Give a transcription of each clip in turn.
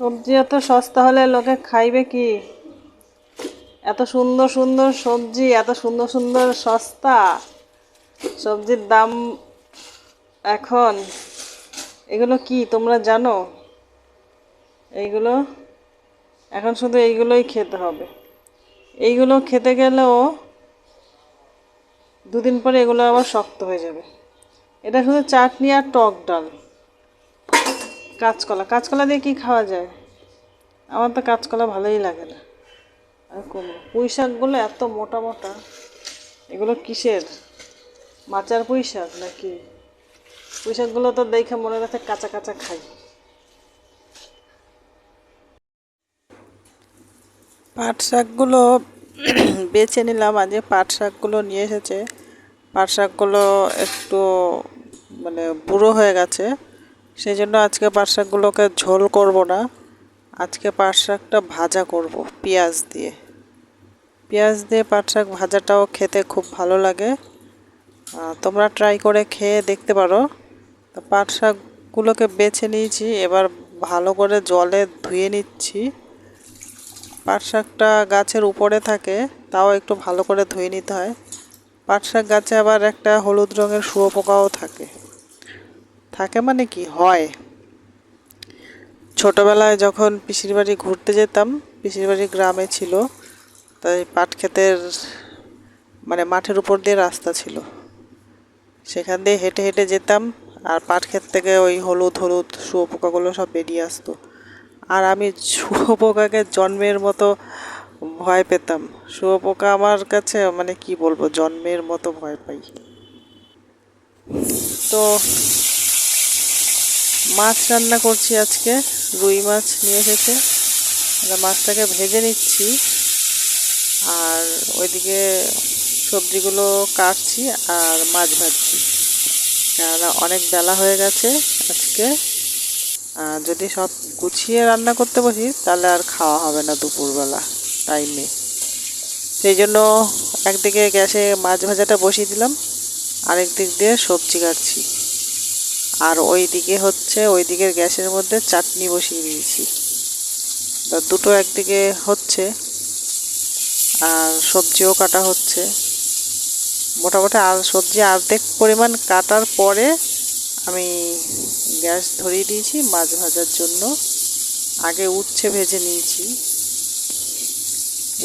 সবজি এত সস্তা হলে লোকে খাইবে কি? এত সুন্দর সুন্দর সবজি, এত সুন্দর সুন্দর সস্তা। সবজির দাম এখন, এগুলো কি তোমরা জানো? এইগুলো, এখন শুধু এইগুলোই খেতে হবে। এইগুলো খেতে গেলেও দুদিন পরে এগুলো আবার শক্ত হয়ে যাবে। এটা শুধু চাটনি আর টক ডাল। কাঁচকলা। কাঁচকলা দিয়ে কি খাওয়া যায়? আমার তো কাঁচকলা ভালোই লাগে না। আর কুমড়ো পুঁই শাকগুলো এত মোটা মোটা। এগুলো কিসের? মাচার পুঁই শাক নাকি? পুঁই শাকগুলো তো দেখে মনে রাখে কাঁচা কাঁচা খাই। পাট শাকগুলো বেছে নিলাম আজকে পাট শাকগুলো নিয়ে এসেছে। পাট শাকগুলো একটু মানে বুড়ো হয়ে গেছে। সেই জন্য আজকে পাট শাকগুলোকে ঝোল করব না। আজকে পাট শাকটা ভাজা করব, পেঁয়াজ দিয়ে। পেঁয়াজ দিয়ে পাট শাক ভাজাটাও খেতে খুব ভালো লাগে। তোমরা ট্রাই করে খেয়ে দেখতে পারো। তো পাট শাকগুলোকে বেছে নিয়েছি, এবার ভালো করে জলে ধুয়ে নিচ্ছি। পাট শাকটা গাছের উপরে থাকে, তাও একটু ভালো করে ধুয়ে নিতে হয়। পাট শাক গাছে আবার একটা হলুদ রঙের শুয়োপোকাও থাকে। থাকে মানে কি? হয়। ছোটবেলায় যখন পিসির বাড়ি ঘুরতে যেতাম, পিসির বাড়ি গ্রামে ছিল, তাই পাট ক্ষেতের মানে মাঠের উপর দিয়ে রাস্তা ছিল। সেখান দিয়ে হেঁটে হেঁটে যেতাম, আর পাট ক্ষেত থেকে ওই হলুদ হলুদ, শুয়োপোকাগুলো সব বেরিয়ে আসতো। আর আমি শুয়োপোকাকে জন্মের মতো ভয় পেতাম। শুয়োপোকা আমার কাছে মানে কি বলব, জন্মের মতো ভয় পাই। তো মাছ রান্না করছি আজকে। রুই মাছ নিয়ে এসেছে। এবার মাছটাকে ভেজে নিচ্ছি। আর ওইদিকে সবজিগুলো কাটছি আর মাছ ভাজছি। কেননা অনেক বেলা হয়ে গেছে আজকে। যদি সব গুছিয়ে রান্না করতে বসি, তাহলে আর খাওয়া হবে না দুপুরবেলা টাইমে সেই জন্য একদিকে গ্যাসে মাছ ভাজাটা বসিয়ে দিলাম আরেক দিক দিয়ে সবজি কাটছি। আর ওই দিকে হচ্ছে ওই দিকের গ্যাসের মধ্যে চাটনি বসিয়ে দিয়েছি। তা দুটো একদিকে হচ্ছে, আর সবজিও কাটা হচ্ছে। মোটামুটি আর সবজি অর্ধেক পরিমাণ কাটার পরে আমি গ্যাস ধরিয়ে দিয়েছি মাছ ভাজার জন্য। আগে উচ্ছে ভেজে নিয়েছি।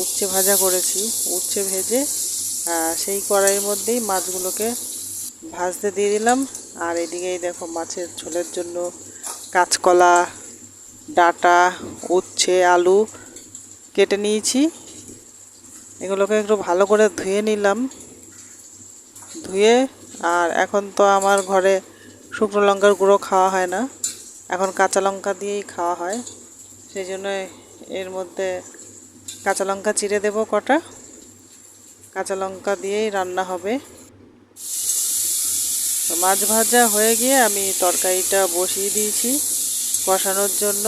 উচ্ছে ভাজা করেছি, উচ্ছে ভেজে সেই কড়াইয়ের মধ্যেই মাছগুলোকে ভাজতে দিয়ে দিলাম। আর এদিকেই দেখো মাছের ঝোলের জন্য কাঁচকলা, ডাটা, উচ্ছে, আলু কেটে নিয়েছি। এগুলোকে একটু ভালো করে ধুয়ে নিলাম। ধুয়ে, আর এখন তো আমার ঘরে শুকনো লঙ্কার গুঁড়ো খাওয়া হয় না। এখন কাঁচা লঙ্কা দিয়েই খাওয়া হয়। সেই জন্য এর মধ্যে কাঁচা লঙ্কা চিড়ে দেব কটা। কাঁচা লঙ্কা দিয়েই রান্না হবে। তো মাছ ভাজা হয়ে গিয়ে আমি তরকারিটা বসিয়ে দিয়েছি কষানোর জন্য।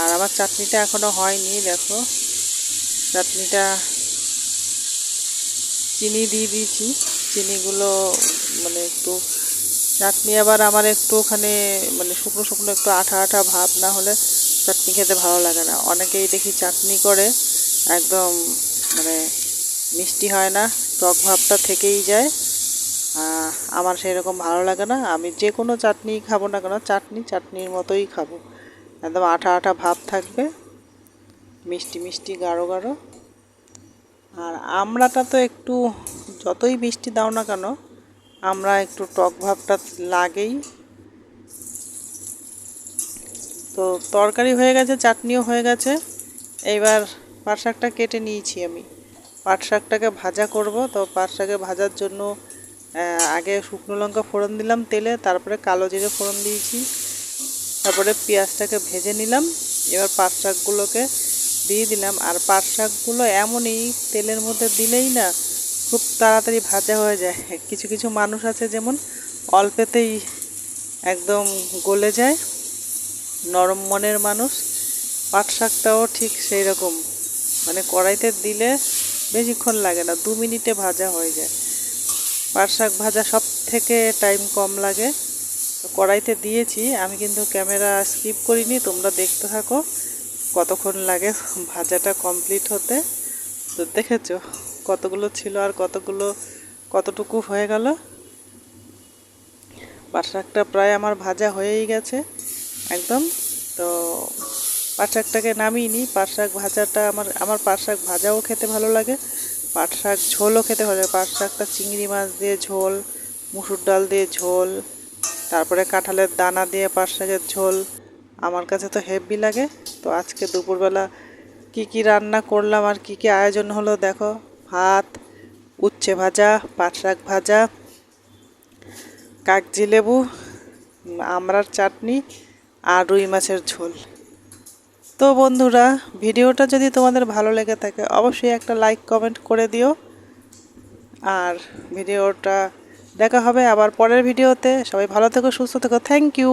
আর আমার চাটনিটা এখনও হয়নি, দেখো। চাটনিটা চিনি দিয়ে দিয়েছি। চিনিগুলো মানে একটু চাটনি আবার আমার একটু ওখানে মানে শুকনো শুকনো একটু আঠা আঠা ভাব না হলে চাটনি খেতে ভালো লাগে না। অনেকেই দেখি চাটনি করে, একদম মানে মিষ্টি হয় না, টক ভাবটা থেকেই যায়। আমার সেরকম ভালো লাগে না। আমি যে কোনো চাটনি খাব না কেন, চাটনি চাটনির মতোই খাব। একদম আঠা আঠা ভাব থাকবে, মিষ্টি মিষ্টি গাঢ় গাঢ়। আর আমড়াটা তো একটু যতই মিষ্টি দাও না কেন আমরা একটু টক ভাবটা লাগেই। তো তরকারি হয়ে গেছে, চাটনিও হয়ে গেছে। এইবার পাট শাকটা কেটে নিয়েছি আমি। পাট শাকটাকে ভাজা করব, তো পাট শাকে ভাজার জন্য আগে শুকনো লঙ্কা ফোড়ন দিলাম তেলে, তারপরে কালো জিরে ফোড়ন দিয়েছি। তারপরে পেঁয়াজটাকে ভেজে নিলাম। এবার পাট শাকগুলোকে দিয়ে দিলাম। আর পাট শাকগুলো এমনই তেলের মধ্যে দিলেই না খুব তাড়াতাড়ি ভাজা হয়ে যায়। কিছু কিছু মানুষ আছে যেমন অল্পেতেই একদম গলে যায়। নরম মনের মানুষ। পাট শাকটাও ঠিক সেই রকম মানে কড়াইতে দিলে বেশিক্ষণ লাগে না, দু মিনিটে ভাজা হয়ে যায়। পাট শাক ভাজা সব থেকে টাইম কম লাগে। তো কড়াইতে দিয়েছি, আমি কিন্তু ক্যামেরা স্কিপ করিনি, তোমরা দেখতে থাকো কতক্ষণ লাগে ভাজাটা কমপ্লিট হতে। তো দেখেছ কতগুলো ছিল আর কতগুলো কতটুকু হয়ে গেল। পাট শাকটা প্রায় আমার ভাজা হয়েই গেছে, একদম। তো পাট শাকটাকে নামিয়ে নিই, পাট শাক ভাজাটা আমার আমার পাট শাক ভাজাও খেতে ভালো লাগে। পাট শাক, ঝোলও খেতে ভালো লাগে। পাট শাকটা চিংড়ি মাছ দিয়ে ঝোল, মুসুর ডাল দিয়ে ঝোল, তারপরে কাঁঠালের দানা দিয়ে পাট শাকের ঝোল। আমার কাছে তো হেভি লাগে। তো আজকে দুপুরবেলা কি কি রান্না করলাম আর কি কি আয়োজন হলো দেখো। ভাত, উচ্ছে ভাজা, পাট শাক ভাজা, কাগজি লেবু আমড়ার চাটনি আর রুই মাছের ঝোল। তো বন্ধুরা, ভিডিওটা যদি তোমাদের ভালো লেগে থাকে, অবশ্যই একটা লাইক কমেন্ট করে দিও। আর ভিডিওটা দেখা হবে আবার পরের ভিডিওতে। সবাই ভালো থেকো, সুস্থ থেকো। Thank you